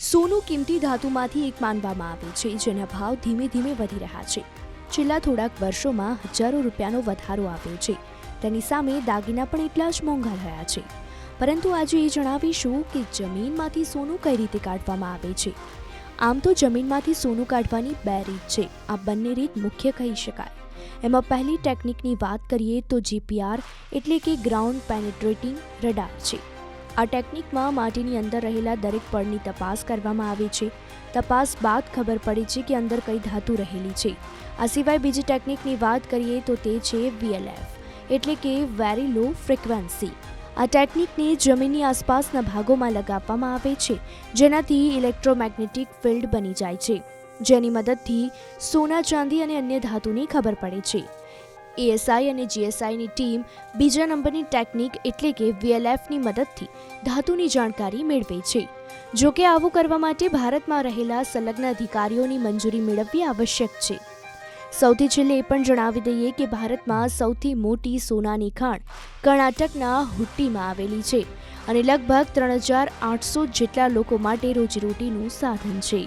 સોનું કિંમતી ધાતુમાંથી એક માનવામાં આવે છે, જેના ભાવ ધીમે ધીમે વધી રહ્યા છે. છેલ્લા થોડાક વર્ષોમાં હજારો રૂપિયાનો વધારો આવ્યો છે. તેની સામે દાગીના પણ એટલા જ મોંઘા રહ્યા છે. પરંતુ આજે એ જણાવીશું કે જમીનમાંથી સોનું કઈ રીતે કાઢવામાં આવે છે. આમ તો જમીનમાંથી સોનું કાઢવાની બે રીત છે. આ બંને રીત મુખ્ય કહી શકાય. એમાં પહેલી ટેકનિકની વાત કરીએ તો જીપીઆર એટલે કે ગ્રાઉન્ડ પેનેટ્રેટિંગ રડાર છે. આ ટેકનિકમાં માટીની અંદર રહેલા દરેક પળની તપાસ કરવામાં આવે છે. તપાસ બાદ ખબર પડે છે કે અંદર કઈ ધાતુ રહેલી છે. આ સિવાય બીજી ટેકનિકની વાત કરીએ તો તે છે વીએલએફ, એટલે કે વેરી લો ફ્રિક્વન્સી. આ ટેકનિકને જમીનની આસપાસના ભાગોમાં લગાવવામાં આવે છે, જેનાથી ઇલેક્ટ્રોમેગ્નેટિક ફિલ્ડ બની જાય છે, જેની મદદથી સોના ચાંદી અને અન્ય ધાતુની ખબર પડે છે. એએસઆઈ અને જીએસઆઈની ટીમ બીજા નંબરની ટેકનિક એટલે કે વીએલએફની મદદથી ધાતુની જાણકારી મેળવે છે. જો કે આવું કરવા માટે ભારતમાં રહેલા સંલગ્ન અધિકારીઓની મંજૂરી મેળવવી આવશ્યક છે. સૌથી છેલ્લે એ પણ જણાવી દઈએ કે ભારતમાં સૌથી મોટી સોનાની ખાણ કર્ણાટકના હુટ્ટીમાં આવેલી છે અને લગભગ ત્રણ હજાર આઠસો જેટલા લોકો માટે રોજીરોટીનું સાધન છે.